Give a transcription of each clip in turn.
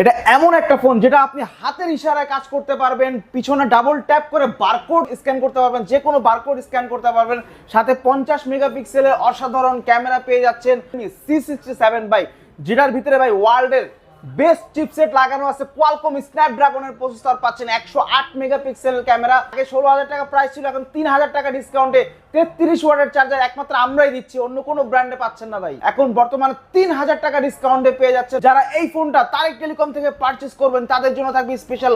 এটা এমন একটা ফোন যেটা আপনি হাতের ইশারায় কাজ করতে পারবেন, পিছনে ডাবল ট্যাপ করে বারকোড স্ক্যান করতে পারবেন, যে কোনো বারকোড স্ক্যান করতে পারবেন, সাথে পঞ্চাশ মেগাপিক্সেলের অসাধারণ ক্যামেরা পেয়ে যাচ্ছেন সি সিক্সটি সেভেন বাই যেটার ভিতরে ভাই ওয়ার্ল্ডের বেস্ট চিপসেট লাগানো আছে কোয়ালকম স্ন্যাপড্রাগনের প্রসেসর পাচ্ছেন একশো আট মেগাপিক্সেল ক্যামেরা। আগে ষোলো হাজার টাকা প্রাইস ছিল, এখন তিন হাজার টাকা ডিসকাউন্টে তেত্রিশ ওয়াটের চার্জার একমাত্র আমরাই দিচ্ছি, অন্য কোনো ব্র্যান্ডে পাচ্ছেন না ভাই। এখন বর্তমানে তিন হাজার টাকা ডিসকাউন্টে পেয়ে যাচ্ছে যারা এই ফোনটা তারেক টেলিকম থেকে পারচেস করবেন, তাদের জন্য থাকবে স্পেশাল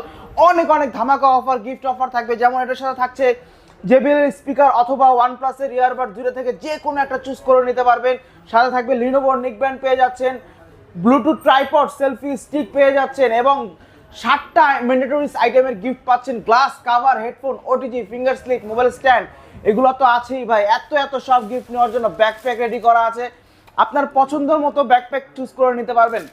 অনেক অনেক ধামাকা অফার গিফট অফার থাকবে। যেমন এটার সাথে থাকছে জেবিএল স্পিকার অথবা ওয়ান প্লাসের ইয়ারবাড দূরে থেকে যে কোনো একটা চুজ করে নিতে পারবেন। সাথে থাকবে লিনোভো নিক ব্যান্ড পেয়ে যাচ্ছেন। ব্লুটুথ ট্রাইপড সেলফি স্টিক পেয়ে যাচ্ছেন এবং ষাটটা ম্যান্ডেটরিস আইটেমের গিফট পাচ্ছেন। Glass cover headphone OTG finger slip mobile stand এগুলো তো আছেই ভাই। এত এত সব গিফট নেওয়ার জন্য ব্যাকপ্যাক রেডি করা আছে। আপনার পছন্দের মতো ব্যাকপ্যাক চুজ করে নিতে পারবেন।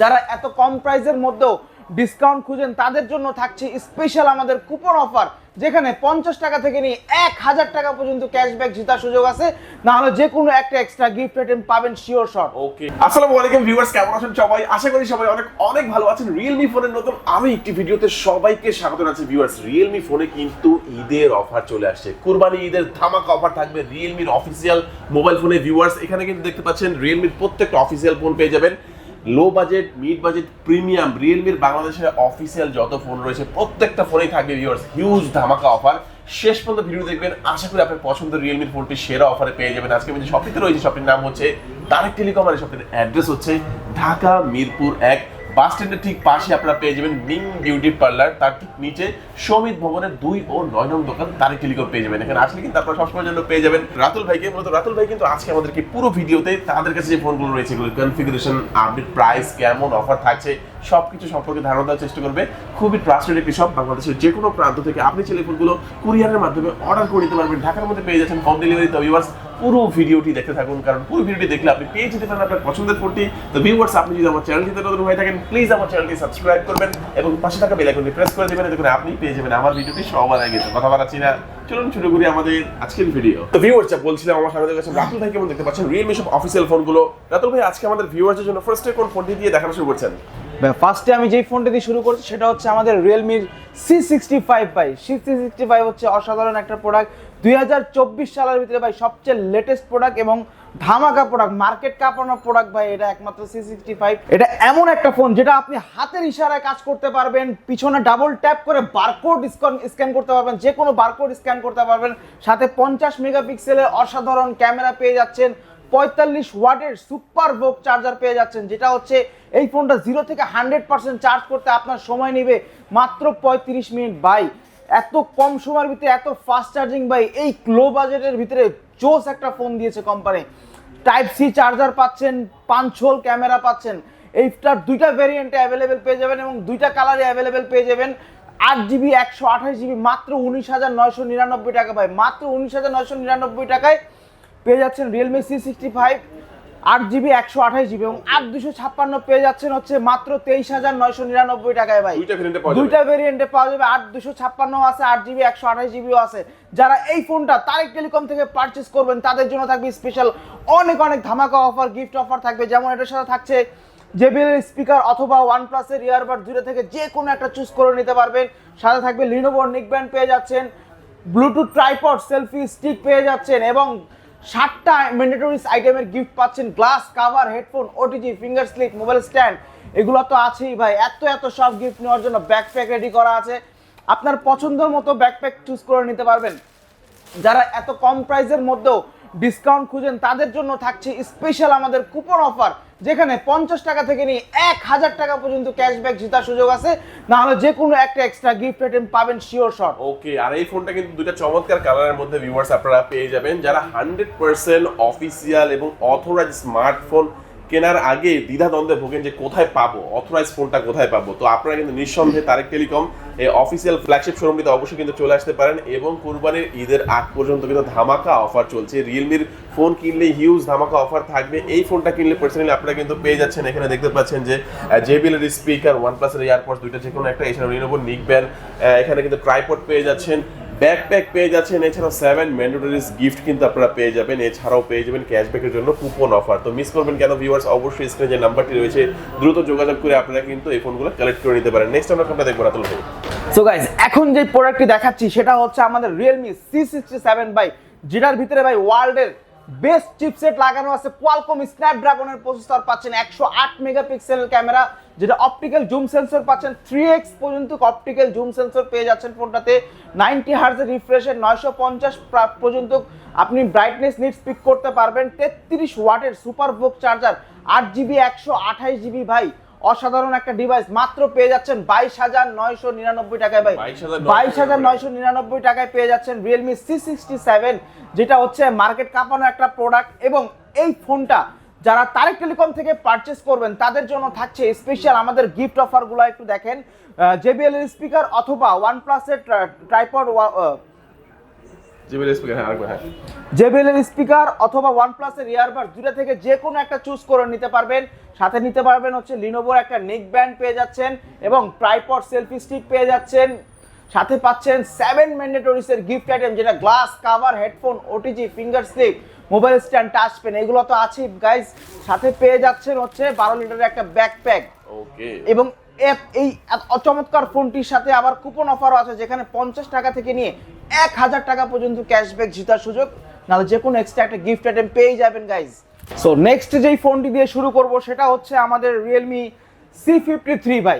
যারা এত কম প্রাইসের মধ্যেও ডিসকাউন্ট খুঁজেন, তাদের জন্য থাকছে স্পেশাল আমাদের কুপন অফার যেখানে পঞ্চাশ টাকা থেকে নিয়ে এক হাজার টাকা পর্যন্ত ক্যাশব্যাক জেতার সুযোগ আছে। না হলে যে কোনো একটা এক্সট্রা গিফট আইটেম পাবেন শিওর শট ওকে আসসালামু আলাইকুম ভিউয়ার্স কেমন আছেন সবাই? আশা করি সবাই অনেক অনেক ভালো আছেন। রিয়েলমি ফোনের নতুন আমি একটি ভিডিওতে সবাইকে স্বাগত জানাচ্ছি ভিউয়ার্স রিয়েলমি ফোনে কিন্তু ঈদের অফার চলে আসছে। কুরবানি ঈদের ধামাকা অফার থাকবে রিয়েলমির অফিসিয়াল মোবাইল ফোনে ভিউয়ার্স এখানে কিন্তু দেখতে পাচ্ছেন রিয়েলমির প্রত্যেকটা অফিসিয়াল ফোন পেয়ে যাবেন। Low budget mid budget premium রিয়েলমির বাংলাদেশের অফিসিয়াল যত ফোন রয়েছে, প্রত্যেকটা ফোনেই থাকবে ভিউয়ার্স হিউজ ধামাকা অফার শেষ পর্যন্ত ভিডিও দেখবেন। আশা করি আপনার পছন্দ রিয়েলমির ফোনটি সেরা অফারে পেয়ে যাবেন। আজকে আমি যে শপটিতে রয়েছে শপটির নাম হচ্ছে তারেক টেলিকম আর শপটির অ্যাড্রেস হচ্ছে ঢাকা, মিরপুর এক বাস স্ট্যান্ডের ঠিক পাশে আপনারা পেয়ে যাবেন মিং বিউটি পার্লার। তার ঠিক নিচে সমিত ভবনের দুই ও নয় নং দোকান তারেক টেলিকম পেয়ে যাবেন। এখানে আসলে কিন্তু আপনারা সবসময়ের জন্য পেয়ে যাবেন। রাতুল ভাইকে, মূলত রাতুল ভাই কিন্তু আজকে আমাদেরকে পুরো ভিডিওতে তাদের কাছে যে ফোনগুলো রয়েছে, এগুলো কনফিগারেশন আপডেট প্রাইস কেমন অফার থাকছে, সবকিছু সম্পর্কে ধারণা দেওয়ার চেষ্টা করবে। খুবই ট্রাস্টেড একটি শপ বাংলাদেশের যে কোনো প্রান্ত থেকে আপনি ছেলে ফোনগুলো কুরিয়ারের মাধ্যমে অর্ডার করে নিতে পারবেন। ঢাকার মধ্যে পেয়ে যাচ্ছেন হোম ডেলিভারি তো পুরো ভিডিওটি দেখতে থাকুন, কারণ পুরো ভিডিওটি দেখলে আপনি পেয়ে যেতে পারেন আপনার পছন্দের ফোনটি। তো ভিউয়ার্স আপনি যদি আমার চ্যানেলটিতে নতুন হয়ে থাকেন প্লিজ আমার চ্যানেলটি সাবস্ক্রাইব করবেন এবং পাশে থাকা বেল আইকনটি প্রেস করে দেবেন করে আপনি পেয়ে যাবেন আমার ভিডিওটি সবার আগে। কথা বাড়াচ্ছি না, চলুন শুরু করি আমাদের আজকের ভিডিও তো ভিউয়ার্স যা বলছিলাম আমার সামনে কাছে রাতুল ভাই, কেমন দেখতে পাচ্ছেন? রিয়েলমি সব অফিসিয়াল ফোনগুলো রাতুল ভাই, আজকে আমাদের ভিউয়ার্সের জন্য ফার্স্টে কোন ফোনটি দিয়ে দেখানো শুরু করছেন? ফার্স্টে আমি যেই ফোনটা দিয়ে শুরু করছি, সেটা হচ্ছে আমাদের রিয়েলমির সি সিক্সটি ফাইভ বাই সি সিক্সটি ফাইভ হচ্ছে অসাধারণ একটা প্রোডাক্ট দুই হাজার চব্বিশ সালের ভিতরে ভাই সবচেয়ে লেটেস্ট প্রোডাক্ট এবং ধামাকা প্রোডাক্ট মার্কেট কাঁপানো প্রোডাক্ট ভাই, এটা একমাত্র সি সিক্সটি ফাইভ এটা এমন একটা ফোন যেটা আপনি হাতের ইশারায় কাজ করতে পারবেন, পিছনে ডাবল ট্যাপ করে বারকোড স্ক্যান করতে পারবেন যে কোনো বারকোড স্ক্যান করতে পারবেন। সাথে পঞ্চাশ মেগাপিক্সেলের অসাধারণ ক্যামেরা পেয়ে যাচ্ছেন, পঁয়তাল্লিশ ওয়াটের সুপার বোক চার্জার পেয়ে যাচ্ছেন, যেটা হচ্ছে এই ফোনটা জিরো থেকে হান্ড্রেড পার্সেন্ট চার্জ করতে আপনার সময় নেবে মাত্র পঁয়ত্রিশ মিনিট। বাই এত কম সময়ের ভিতরে, এত ফাস্ট চার্জিং বাই এই লো বাজেটের ভিতরে জোস একটা ফোন দিয়েছে কোম্পানি টাইপ সি চার্জার পাচ্ছেন পাঁচ হোল ক্যামেরা পাচ্ছেন এইটার দুইটা ভেরিয়েন্টে অ্যাভেলেবেল পেয়ে যাবেন এবং দুইটা কালারে অ্যাভেলেবেল পেয়ে যাবেন। আট জিবি একশো আঠাশ জিবি মাত্র উনিশ হাজার নয়শো নিরানব্বই টাকা ভাই। মাত্র উনিশ হাজার নয়শো নিরানব্বই টাকায় পেয়ে যাচ্ছেন রিয়েলমি সি সিক্সটি ফাইভ আট জিবি একশো আঠাশ জিবি এবং আট দুশো ছাপ্পান্ন পেয়ে যাচ্ছেন হচ্ছে মাত্র তেইশ হাজার নয়শো নিরানব্বই টাকায় ভাই। দুইটা ভেরিয়েন্টে পাওয়া যাবে। আট দুশো ছাপ্পান্ন আছে আট জিবি একশো আঠাশ জিবিও আছে। যারা এই ফোনটা তারেক টেলিকম থেকে পারচেস করবেন তাদের জন্য থাকবে স্পেশাল অনেক অনেক ধামাকা অফার গিফট অফার থাকবে। যেমন এটার সাথে থাকছে জেবিএল স্পিকার অথবা ওয়ান প্লাসের ইয়ারবাড দূরে থেকে যে কোনো একটা চুজ করে নিতে পারবেন। সাথে থাকবে লিনোভো নিক ব্যান্ড পেয়ে যাচ্ছেন ব্লুটুথ ট্রাইপড সেলফি স্টিক পেয়ে যাচ্ছেন এবং ষাটটা ম্যান্ডেটরিস আইটেমের গিফট পাচ্ছেন glass cover headphone OTG finger slip mobile stand এগুলো তো আছেই ভাই। এত এত সব গিফট নেওয়ার জন্য ব্যাকপ্যাক রেডি করা আছে। আপনার পছন্দের মতো ব্যাকপ্যাক চুজ করে নিতে পারবেন। যারা এত কম প্রাইসের মধ্যেও ডিসকাউন্ট খুঁজেন, তাদের জন্য থাকছে স্পেশাল আমাদের কুপন অফার যেখানে পঞ্চাশ টাকা থেকে নিয়ে এক হাজার টাকা পর্যন্ত ক্যাশব্যাক জেতার সুযোগ আছে। না হলে যে কোনো একটা এক্সট্রা গিফট আইটেম পাবেন শিওর শট ওকে আর এই ফোনটা কিন্তু দুইটা চমৎকার কালারের মধ্যে ভিউয়ার্স আপনারা পেয়ে যাবেন। যারা হান্ড্রেড পার্সেন্ট অফিসিয়াল এবং অথরাইজ স্মার্টফোন কেনার আগে দ্বিধাদ্বন্দ্বে ভোগেন যে কোথায় পাবো অথরাইজ ফোনটা কোথায় পাবো। তো আপনারা কিন্তু নিঃসন্দেহে তারেক টেলিকম এই অফিসিয়াল ফ্ল্যাগশিপ শোরুমটিতে অবশ্যই কিন্তু চলে আসতে পারেন এবং কুরবানির ঈদের আগ পর্যন্ত কিন্তু ধামাকা অফার চলছে। রিয়েলমির ফোন কিনলে হিউজ ধামাকা অফার থাকবে। এই ফোনটা কিনলে পার্সোনালি আপনারা কিন্তু পেয়ে যাচ্ছেন। এখানে দেখতে পাচ্ছেন যে জেবিএল এর স্পিকার ওয়ান প্লাসের এয়ারপোর্টস দুইটা যে কোনো একটা এছাড়া রিনোভো নিক ব্যান্ড এখানে কিন্তু ট্রাইপড পেয়ে যাচ্ছেন। ব্যাকপ্যাক পেয়ে যাচ্ছেন। এছাড়াও সেভেন ম্যান্ডেটরিজ গিফট কিন্তু আপনারা পেয়ে যাবেন। এছাড়াও পেয়ে যাবেন ক্যাশব্যাকের জন্য কুপন অফার তো মিস করবেন কেন ভিউয়ার্স অবশ্যই স্ক্রিনে যে নাম্বারটি রয়েছে, দ্রুত যোগাযোগ করে আপনারা কিন্তু এই ফোনগুলো কালেক্ট করে নিতে পারেন। নেক্সট আমরা কোনটা দেখব রাতুল ভাই। সো গাইজ এখন যে প্রোডাক্টটি দেখাচ্ছি, সেটা হচ্ছে আমাদের রিয়েলমি সি সিক্সটি সেভেন বাই যেটার ভিতরে ভাই ওয়ার্ল্ডের বেস্ট চিপসেট লাগানো আছে কোয়ালকম স্ন্যাপড্রাগনের প্রসেসর পাচ্ছেন একশো আট মেগাপিক্সেল ক্যামেরা, যেটা অপটিক্যাল জুম সেন্সর পাচ্ছেন। থ্রি এক্স পর্যন্ত অপটিক্যাল জুম সেন্সর পেয়ে যাচ্ছেন ফোনটাতে। নাইনটি হার্জের রিফ্রেশের নয়শো পঞ্চাশ পর্যন্ত আপনি ব্রাইটনেস নিট স্পিক করতে পারবেন। তেত্রিশ ওয়াটের সুপার বুক চার্জার আট জিবি একশো আঠাইশ জিবি ভাই। অসাধারণ একটা ডিভাইস মাত্র পেয়ে যাচ্ছেন বাইশ হাজার নয়শো নিরানব্বই টাকায় ভাই। বাইশ হাজার নয়শো নিরানব্বই। টাকায় পেয়ে যাচ্ছেন রিয়েলমি সি সিক্সটি সেভেন যেটা হচ্ছে মার্কেট কাঁপানো একটা প্রোডাক্ট এবং এই ফোনটা যারা তারেক টেলিকম থেকে পারচেস করবেন তাদের জন্য থাকছে স্পেশাল আমাদের গিফট অফারগুলো একটু দেখেন। জেবিএল স্পিকার অথবা ওয়ান প্লাসের ট্রাইপড জিমেল স্পিকার হ্যাঁ আরেকবার হ্যাঁ। জেবিএল এর স্পিকার অথবা ওয়ানপ্লাস এর ইয়ারবাড দুটা থেকে যে কোনো একটা চুজ করে নিতে পারবেন। সাথে নিতে পারবেন হচ্ছে লিনোভোর একটা নেক ব্যান্ড পেয়ে যাচ্ছেন এবং ট্রাইপড সেলফি স্টিক পেয়ে যাচ্ছেন। সাথে পাচ্ছেন সেভেন ম্যান্ডেটরিস এর গিফট আইটেম যেটা glass cover headphone OTG finger slip mobile stand touch pen এগুলো তো আছেই গাইজ সাথে পেয়ে যাচ্ছেন হচ্ছে বারো লিটারের একটা ব্যাকপ্যাক ওকে এবং এই চমৎকার ফোনটির সাথে আবার কুপন অফারও আছে যেখানে পঞ্চাশ টাকা থেকে নিয়ে এক হাজার টাকা পর্যন্ত ক্যাশব্যাক জেতার সুযোগ। নাহলে যে কোনো এক্সট্রা একটা গিফট আইটেম পেয়ে যাবেন গাইজ সো নেক্সট যেই ফোনটি দিয়ে শুরু করব সেটা হচ্ছে আমাদের রিয়েলমি সি ফিফটি থ্রি ভাই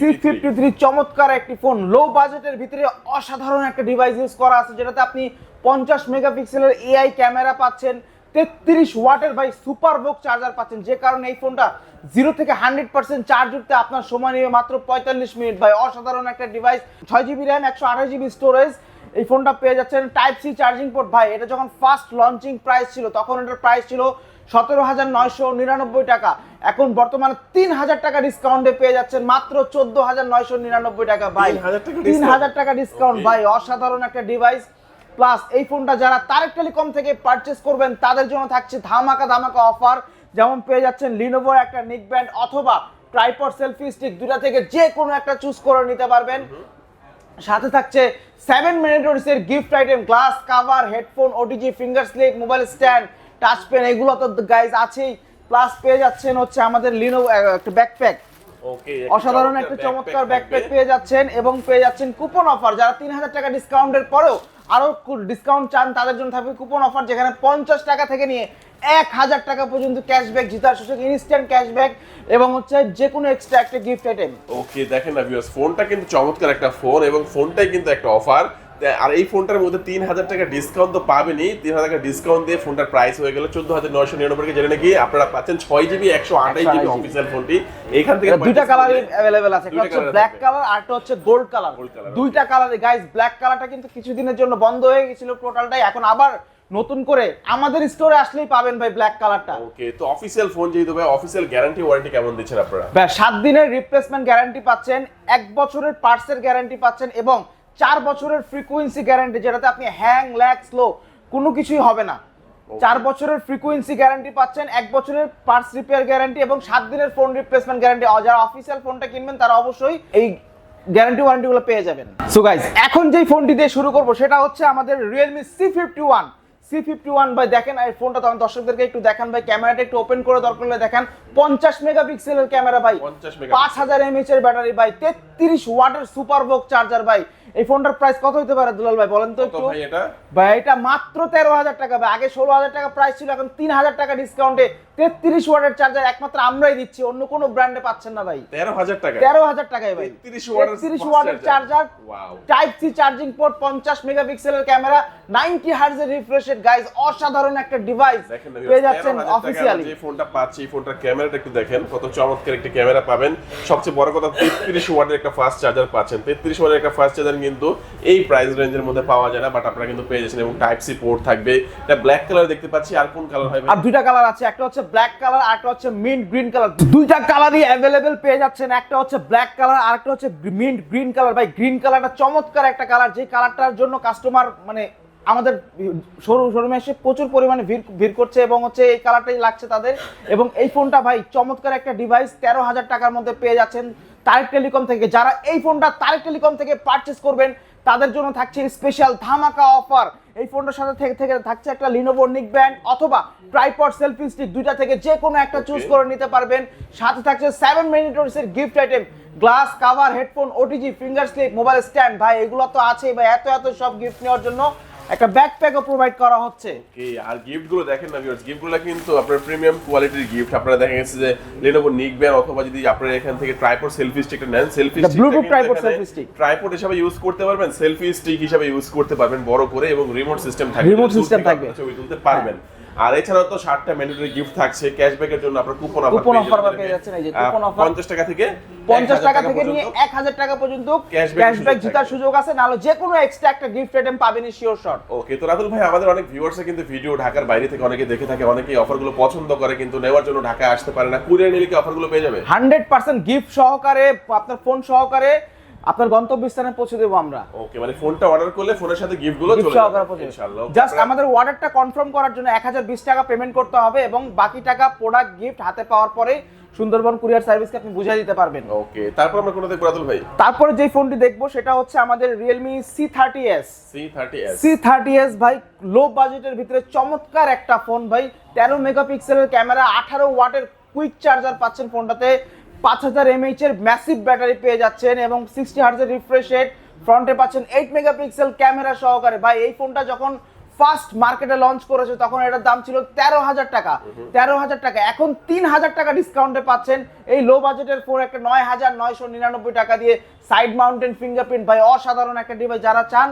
সি ফিফটি থ্রি চমৎকার একটি ফোন লো বাজেটের ভিতরে অসাধারণ একটা ডিভাইস ইউজ করা আছে যেটাতে আপনি পঞ্চাশ মেগাপিক্সেলের এআই ক্যামেরা পাচ্ছেন তেত্রিশ ওয়াটের ভাই সুপার বুক চার্জার পাচ্ছেন। যে কারণে এই ফোনটা জিরো থেকে হান্ড্রেড পার্সেন্ট চার্জ উঠতে আপনার সময় নেবে মাত্র পঁয়তাল্লিশ মিনিট ভাই। অসাধারণ একটা ডিভাইস ছয় জিবি র্যাম একশো আঠাশ জিবি স্টোরেজ এই ফোনটা পেয়ে যাচ্ছেন টাইপ সি চার্জিং পোর্ট ভাই এটা যখন ফার্স্ট লঞ্চিং প্রাইস ছিল তখন এটার প্রাইস ছিল সতেরো হাজার নয়শো নিরানব্বই টাকা। এখন বর্তমানে তিন হাজার টাকা ডিসকাউন্টে পেয়ে যাচ্ছেন মাত্র চোদ্দ হাজার নয়শো নিরানব্বই টাকা ভাই। তিন হাজার টাকা ডিসকাউন্ট ভাই। অসাধারণ একটা ডিভাইস প্লাস এই ফোনটা যারা তারেক টেলিকম থেকে পারচেস করবেন তাদের জন্য থাকছে ধামাকা ধামাকা অফার যেমন পেয়ে যাচ্ছেন লিনোভোর একটা নিক ব্যান্ড অথবা ট্রাইপড সেলফি স্টিক দুটা থেকে যে কোনো একটা চুজ করে নিতে পারবেন। সাথে থাকছে সেভেন মিনিটস এর gift item glass cover headphone OTG finger slip mobile stand touch pen এগুলো তো গাইজ আছেই। প্লাস পেয়ে যাচ্ছেন হচ্ছে আমাদের লিনো একটা ব্যাকপ্যাক অসাধারণ একটা চমৎকার ব্যাকপ্যাক পেয়ে যাচ্ছেন এবং পেয়ে যাচ্ছেন কুপন অফার যারা তিন হাজার টাকা ডিসকাউন্টের পরেও আরও ডিসকাউন্ট চান তাদের জন্য থাকবে কুপন অফার যেখানে পঞ্চাশ টাকা থেকে নিয়ে এক হাজার টাকা পর্যন্ত ক্যাশব্যাক জেতার সুযোগ ইনস্ট্যান্ট ক্যাশব্যাক এবং হচ্ছে যে কোনো এক্সট্রা একটা গিফট আইটেম ওকে দেখেন না ভিউয়ার্স ফোনটা কিন্তু চমৎকার একটা ফোন এবং ফোনটাই কিন্তু একটা অফার আর এই ফোনটার মধ্যে তিন হাজার টাকা ডিসকাউন্ট তো পাবেনই। তিন হাজার টাকা ডিসকাউন্ট দিয়ে ফোনটার প্রাইস হয়ে গেল চোদ্দ হাজার নয়শো নিরানব্বই যেটা নাকি আপনারা পাচ্ছেন ছয় জিবি একশো আঠাশ জিবি অফিসিয়াল ফোনটি এখান থেকে দুইটা করলে- অ্যাভেলেবেল আছে। একটা হচ্ছে ব্ল্যাক কালার আর একটা হচ্ছে গোল্ড কালার দুইটা কালারে গাইস ব্ল্যাক কালারটা কিন্তু কিছুদিনের জন্য বন্ধ হয়ে গেছিল টোটালটাই এখন আবার নতুন করে আমাদের স্টোরে আসলেই পাবেন ভাই ব্ল্যাক কালারটা ওকে তো অফিসিয়াল ফোন যেহেতু ভাই অফিসিয়াল গ্যারান্টি ওয়ারেন্টি কেমন দিচ্ছেন আপনারা? ব্যাস, সাত দিনের রিপ্লেসমেন্ট গ্যারান্টি পাচ্ছেন এক বছরের পার্টসের গ্যারান্টি পাচ্ছেন এবং চার বছরের ফ্রিকুয়েন্সি গ্যারান্টি যেটাতে আপনি হ্যাং ল্যাগ স্লো কোনো কিছুই হবে না। চার বছরের ফ্রিকুয়েন্সি গ্যারান্টি পাচ্ছেন এক বছরের পার্টস রিপেয়ার গ্যারান্টি এবং সাত দিনের ফোন রিপ্লেসমেন্ট গ্যারান্টি যারা অফিসিয়াল ফোনটা কিনবেন তারা অবশ্যই এই গ্যারান্টি ওয়ারেন্টিগুলো পেয়ে যাবেন। সো গাইজ এখন যেই ফোনটি দিয়ে শুরু করব সেটা হচ্ছে আমাদের Realme C fifty one C fifty one ভাই দেখেন এই ফোনটা তখন দর্শকদেরকে একটু দেখান ভাই ক্যামেরাটা একটু ওপেন করে দরকার হলে দেখেন পঞ্চাশ মেগাপিক্সেলের ক্যামেরা ভাই পাঁচ হাজার এমএচ এর ব্যাটারি ভাই তেত্রিশ ওয়াটের সুপার বক চার্জার ভাই এই ফোনটার প্রাইস কত হতে পারে দুলাল ভাই বলেন তো একটু? ভাই এটা? ভাই এটা মাত্র তেরো হাজার টাকা ভাই। আগে ষোলো হাজার টাকা প্রাইস ছিল এখন তিন হাজার টাকা ডিসকাউন্টে তেত্রিশ ওয়াটের চার্জার একমাত্র আমরাই দিচ্ছি অন্য কোনো ব্র্যান্ডে পাচ্ছেন না ভাই। তেরো হাজার টাকা। তেরো হাজার টাকায় ভাই। 33 ওয়াটের তেত্রিশ ওয়াটের charger type C charging port পঞ্চাশ মেগাপিক্সেলের ক্যামেরা নাইনটি হার্জের রিফ্রেশেড গাইজ অসাধারণ একটা ডিভাইস পেয়ে যাচ্ছেন অফিসিয়ালি যে ফোনটা পাচ্ছি এই ফোনটার ক্যামেরাটা একটু দেখেন কত চমৎকার একটি ক্যামেরা পাবেন। সবচেয়ে বড় কথা তেত্রিশ ওয়াটের একটা ফাস্ট চার্জার পাচ্ছেন। তেত্রিশ ওয়াটের একটা ফাস্ট চার্জার কিন্তু এই প্রাইস রেঞ্জের মধ্যে পাওয়া যায় না বাট আপনারা কিন্তু পেয়ে যাচ্ছেন এবং টাইপ সি পোর্ট থাকবে। এটা ব্ল্যাক কালার দেখতে পাচ্ছি আর কোন কালার হয় আর দুইটা কালার আছে একটা হচ্ছে ব্ল্যাক কালার আর একটা হচ্ছে মিন্ট গ্রিন কালার দুইটা কালারই অ্যাভেলেবেল পেয়ে যাচ্ছেন। একটা হচ্ছে ব্ল্যাক কালার আর একটা হচ্ছে মিন্ট গ্রিন কালার ভাই গ্রিন কালারটা চমৎকার একটা কালার যে কালারটার জন্য কাস্টমার মানে আমাদের শোরুম শোরুমে এসে প্রচুর পরিমাণে ভিড় ভিড় করছে এবং হচ্ছে এই কালারটাই লাগছে তাদের। এবং এই ফোনটা ভাই, চমৎকার একটা ডিভাইস তেরো হাজার টাকার মধ্যে পেয়ে যাচ্ছেন তারেক টেলিকম থেকে। যারা এই ফোনটা তারেক টেলিকম থেকে পারচেস করবেন তাদের জন্য থাকছে স্পেশাল ধামাকা অফার এই ফোনটার সাথে থেকে থেকে থাকছে একটা লিনোভো নিক ব্যান্ড অথবা ট্রাইপড সেলফি স্টিক দুইটা থেকে যে কোনো একটা চুজ করে নিতে পারবেন। সাথে থাকছে সেভেন মিনিটস এর gift item glass cover headphone OTG finger slip mobile stand ভাই এগুলো তো আছেই ভাই এত এত সব গিফট নেওয়ার জন্য। একটা ব্যাকপ্যাকও প্রোভাইড করা হচ্ছে। ওকে আর গিফটগুলো দেখেন না ভিউয়ার্স গিফটগুলো কিন্তু আপনার প্রিমিয়াম কোয়ালিটির গিফট আপনারা দেখা গেছে যে Lenovo নিকবেন অথবা যদি আপনারা এখান থেকে ট্রাইপড সেলফি স্টিকটা নেন selfie stick Bluetooth tripod selfie stick tripod হিসেবে ইউজ করতে পারবেন সেলফি স্টিক হিসেবে ইউজ করতে পারবেন বড় করে এবং রিমোট সিস্টেম থাকবে। রিমোট সিস্টেম থাকবে। হ্যাঁ। ছবি তুলতে পারবেন। আর এছাড়াও তো ষাটটা ম্যান্ডেটরি গিফট থাকছে ক্যাশব্যাকের জন্য আপনার কুপন অফার Coupon offer পেয়ে যাচ্ছেন, এই যে coupon offer। পঞ্চাশ টাকা থেকে পঞ্চাশ 1000 টাকা থেকে নিয়ে পর্যন্ত। এক হাজার টাকা পর্যন্ত ক্যাশব্যাক জেতার সুযোগ আছে নাহলে যে কোনো এক্সট্রা একটা গিফট আইটেম পাবেন শিওর শট ওকে তো রাতুল ভাই আমাদের অনেক ভিউয়ার্সে কিন্তু ভিডিও ঢাকার বাইরে থেকে অনেকে দেখে থাকে অনেকেই অফারগুলো পছন্দ করে কিন্তু নেওয়ার জন্য ঢাকায় আসতে পারে না কুরিয়ার নিলে কি অফারগুলো পেয়ে যাবে হান্ড্রেড পার্সেন্ট গিফট সহকারে আপনার ফোন সহকারে আপনার গন্তব্যস্থানে পৌঁছে দেবো আমরা। ওকে মানে ফোনটা অর্ডার করলে ফোনের সাথে গিফটগুলো চলে যাবে। ইনশাআল্লাহ। জাস্ট আমাদের অর্ডারটা কনফার্ম করার জন্য এক হাজার বিশ টাকা পেমেন্ট করতে হবে এবং বাকি টাকা প্রোডাক্ট গিফট হাতে পাওয়ার পরে সুন্দরবন কুরিয়ার সার্ভিসকে আপনি বুঝিয়ে দিতে পারবেন। ওকে তারপর আমরা কোনো দেখব রাতুল ভাই? তারপরে যে ফোনটি দেখব সেটা হচ্ছে আমাদের এস সি থার্টি এস ভাই লো বাজেটের ভিতরে চমৎকার একটা ফোন ভাই। তেরো মেগাপিক্সেলের ক্যামেরা আঠারো ওয়াটের কুইক চার্জার পাচ্ছেন ফোনটাতে পাঁচ হাজার এমএইচ এর ম্যাসিভ ব্যাটারি পেয়ে যাচ্ছেন এবং সিক্সটি হার্জের রিফ্রেশ রেট ফ্রন্টে পাচ্ছেন এইট মেগাপিক্সেল ক্যামেরা সহকারে। ভাই এই ফোনটা যখন ফার্স্ট মার্কেটে লঞ্চ করেছে তখন এটার দাম ছিল তেরো হাজার টাকা। তেরো হাজার টাকা। এখন তিন হাজার টাকা ডিসকাউন্টে পাচ্ছেন। এই লো বাজেটের ফোন একটা নয় হাজার নয়শো নিরানব্বই টাকা দিয়ে সাইড মাউন্টেন ফিঙ্গারপ্রিন্ট ভাই অসাধারণ একটা ডিভাইস যারা চান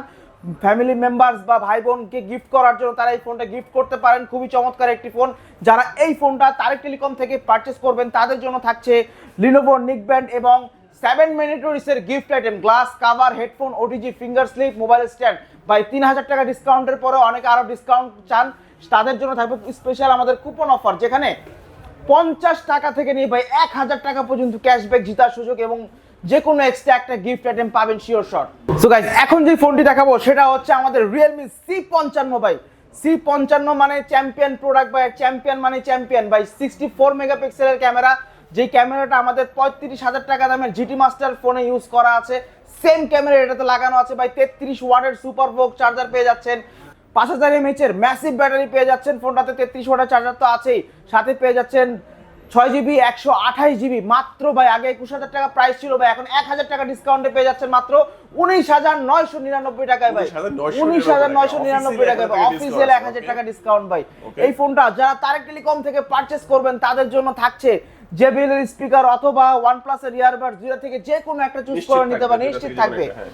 ফ্যামিলি মেম্বার্স বা ভাই বোনকে গিফট করার জন্য তারা এই ফোনটা গিফট করতে পারেন। খুবই চমৎকার একটি ফোন যারা এই ফোনটা তারেক টেলিকম থেকে পারচেস করবেন, তাদের জন্য থাকছে লিনোভো নিক ব্যান্ড এবং seven মিনিটরিসের gift item glass cover headphone OTG finger slip mobile stand by তিন হাজার টাকা ডিসকাউন্টের পরে অনেকে আরও ডিসকাউন্ট চান। তাদের জন্য থাকবে স্পেশাল আমাদের কুপন অফার যেখানে পঞ্চাশ টাকা থেকে নিয়ে ভাই, এক হাজার টাকা পর্যন্ত ক্যাশব্যাক জেতার সুযোগ এবং যে কোনো এক্সট্রা একটা গিফট আইটেম পাবেন শিওর শট সো গাইজ এখন যে ফোনটি দেখাবো, সেটা হচ্ছে আমাদের রিয়েলমি সি পঞ্চান্ন ভাই। সি পঞ্চান্ন মানে চ্যাম্পিয়ন প্রোডাক্ট ভাই চ্যাম্পিয়ন মানে চ্যাম্পিয়ন ভাই সিক্সটি ফোর মেগাপিক্সেলের ক্যামেরা যে ক্যামেরাটা আমাদের পঁয়ত্রিশ হাজার টাকা দামের জিটি মাস্টার ফোনে ইউজ করা আছে। সেম ক্যামেরা এটাতে লাগানো আছে ভাই, তেত্রিশ ওয়াটের সুপার ভোগ চার্জার পেয়ে যাচ্ছেন। পাঁচ হাজার এমএইচ এর ম্যাসিভ ব্যাটারি পেয়ে যাচ্ছেন ফোনটাতে তেত্রিশ ওয়াটের চার্জার তো আছেই। সাথে পেয়ে যাচ্ছেন ছয় জিবি একশো আঠাশ জিবি মাত্র ভাই আগে একুশ হাজার টাকা প্রাইস ছিল ভাই এখন এক হাজার টাকা ডিসকাউন্টে পেয়ে যাচ্ছেন মাত্র উনিশ হাজার নয়শো নিরানব্বই টাকায় ভাই। উনিশ হাজার নয়শো নিরানব্বই টাকায়। ভাই অফিসিয়াল এক হাজার টাকা ডিসকাউন্ট ভাই। এই ফোনটা যারা তারেক টেলিকম থেকে পারচেস করবেন তাদের জন্য থাকছে জেবিএল এর স্পিকার অথবা ওয়ানপ্লাস এর ইয়ারবাড দুইটা থেকে যে কোনো একটা চুজ করে নিতে পারেন নিশ্চিত থাকবে। হ্যাঁ।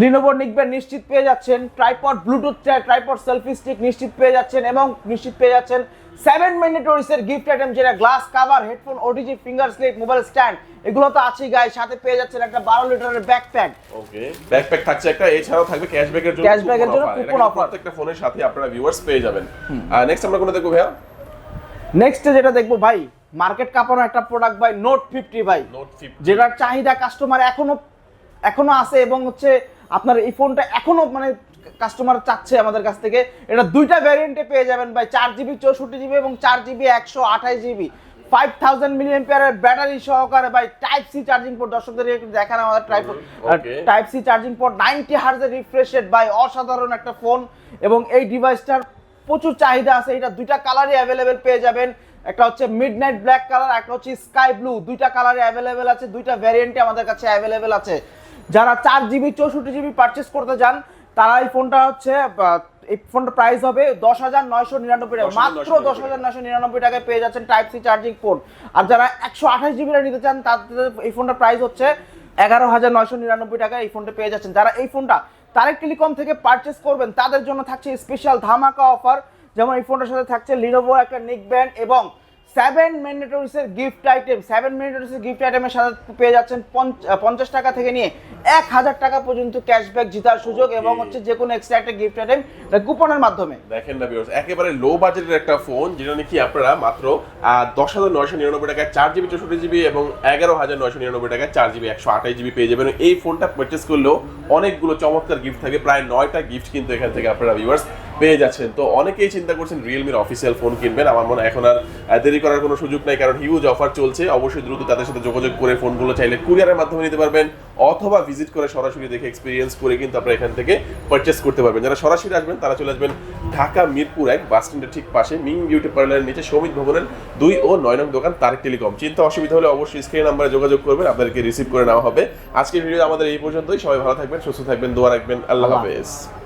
লিনোভো নিকবেন নিশ্চিত পেয়ে যাচ্ছেন tripod Bluetooth tripod selfie stick নিশ্চিত পেয়ে যাচ্ছেন এবং নিশ্চিত পেয়ে যাচ্ছেন সেভেন মিনিটরিস এর গিফট আইটেম যেটা glass cover headphone OTG finger slip mobile stand এগুলো তো আছেই গায়ে সাথে পেয়ে যাচ্ছেন একটা বারো লিটারের ব্যাকপ্যাক ওকে ব্যাকপ্যাক থাকছে একটা এছাড়াও থাকবে ক্যাশব্যাকের জন্য এর জন্য coupon offer। প্রত্যেকটা ফোনের সাথে আপনারা ভিউয়ার্স পেয়ে যাবেন। আর নেক্সট আমরা কোনো দেখব ভাইয়া? নেক্সট যেটা দেখব ভাই মার্কেট কাঁপানো একটা প্রোডাক্ট ভাই নোট ফিফটি ভাই। নোট 50 যেটার চাহিদা কাস্টমার এখনও এখনও আছে এবং হচ্ছে আপনার এই ফোনটা এখনও মানে কাস্টমার চাচ্ছে আমাদের কাছ থেকে এটা দুইটা ভ্যারিয়েন্টে পেয়ে যাবেন ভাই চার জিবি চৌষট্টি জিবি এবং চার জিবি একশো আঠাশ জিবি ফাইভ থাউজেন্ড মিলিয়ন পেয়ারের ব্যাটারি সহকারে ভাই টাইপ সি চার্জিং পোর্ট দর্শকদের একটু দেখান আমাদের type type C charging port ninety হার্জের refresh rate ভাই অসাধারণ একটা ফোন এবং এই ডিভাইসটার প্রচুর চাহিদা আছে। এটা দুইটা কালারই অ্যাভেলেবেল পেয়ে যাবেন। একটা হচ্ছে মিড নাইট ব্ল্যাক কালার একটা হচ্ছে স্কাই ব্লু দুইটা কালারে অ্যাভেলেবেল আছে দুইটা ভ্যারিয়েন্টে আমাদের কাছে অ্যাভেলেবেল আছে। যারা চার জিবি চৌষট্টি জিবি পারচেস করতে চান তারা এই ফোনটা হচ্ছে এই ফোনটার প্রাইস হবে দশ হাজার নয়শো নিরানব্বই টাকা। 10,999 মাত্র দশ হাজার নয়শো নিরানব্বই টাকায় পেয়ে যাচ্ছেন টাইপ সি চার্জিং ফোন আর যারা একশো আঠাশ জিবিটা নিতে চান তাদের এই ফোনটার প্রাইস হচ্ছে এগারো হাজার নয়শো নিরানব্বই টাকায় এই ফোনটা পেয়ে যাচ্ছেন। যারা এই ফোনটা তারেক টেলিকম থেকে পারচেস করবেন তাদের জন্য থাকছে স্পেশাল ধামাকা অফার যেমন এই ফোনটার সাথে থাকছে লিনোভো একটা নিক ব্যান্ড এবং সেভেন মিনিটরিসের গিফট আইটেম সেভেন মিনিটরিসের গিফট আইটেমের সাথে পেয়ে যাচ্ছেন পঞ্চাশ টাকা থেকে নিয়ে এক হাজার টাকা পর্যন্ত ক্যাশব্যাক জেতার সুযোগ এবং হচ্ছে যে কোনো এক্সট্রা একটা গিফট আইটেম কুপনের মাধ্যমে। দেখেন না ভিউয়ার্স একেবারে লো বাজেটের একটা ফোন যেটা নাকি আপনারা মাত্র দশ হাজার নয়শো নিরানব্বই টাকায় চার জিবি চৌষট্টি জিবি এবং এগারো হাজার নয়শো নিরানব্বই টাকায় চার জিবি একশো আঠাশ জিবি পেয়ে যাবেন। এই ফোনটা পারচেস করলেও অনেকগুলো চমৎকার গিফট থাকে প্রায় নয়টা গিফট কিন্তু এখান থেকে আপনারা ভিউয়ার্স পেয়ে যাচ্ছেন। তো অনেকেই চিন্তা করছেন রিয়েলমির অফিসিয়াল ফোন কিনবেন। আমার মনে হয় এখন আর দেরি করার কোনো সুযোগ নাই কারণ হিউজ অফার চলছে। অবশ্যই দ্রুত তাদের সাথে যোগাযোগ করে ফোনগুলো চাইলে কুরিয়ারের মাধ্যমে নিতে পারবেন অথবা ভিজিট করে সরাসরি দেখে এক্সপিরিয়েন্স করে কিন্তু আপনারা এখান থেকে পারচেস করতে পারবেন। যারা সরাসরি আসবেন তারা চলে আসবেন ঢাকা মিরপুর এক বাস স্ট্যান্ডের ঠিক পাশে মিং বিউটি পার্লারের নিচে সমিত ভবনের দুই ও নয় নং দোকান তারেক টেলিকম। চিন্তা অসুবিধা হলে অবশ্যই স্ক্রিন নাম্বারে যোগাযোগ করবেন আপনাদেরকে রিসিভ করে নেওয়া হবে। আজকের ভিডিও আমাদের এই পর্যন্তই। সবাই ভালো থাকবেন সুস্থ থাকবেন দোয়া রাখবেন। আল্লাহ আল্লাহ হাফেজ।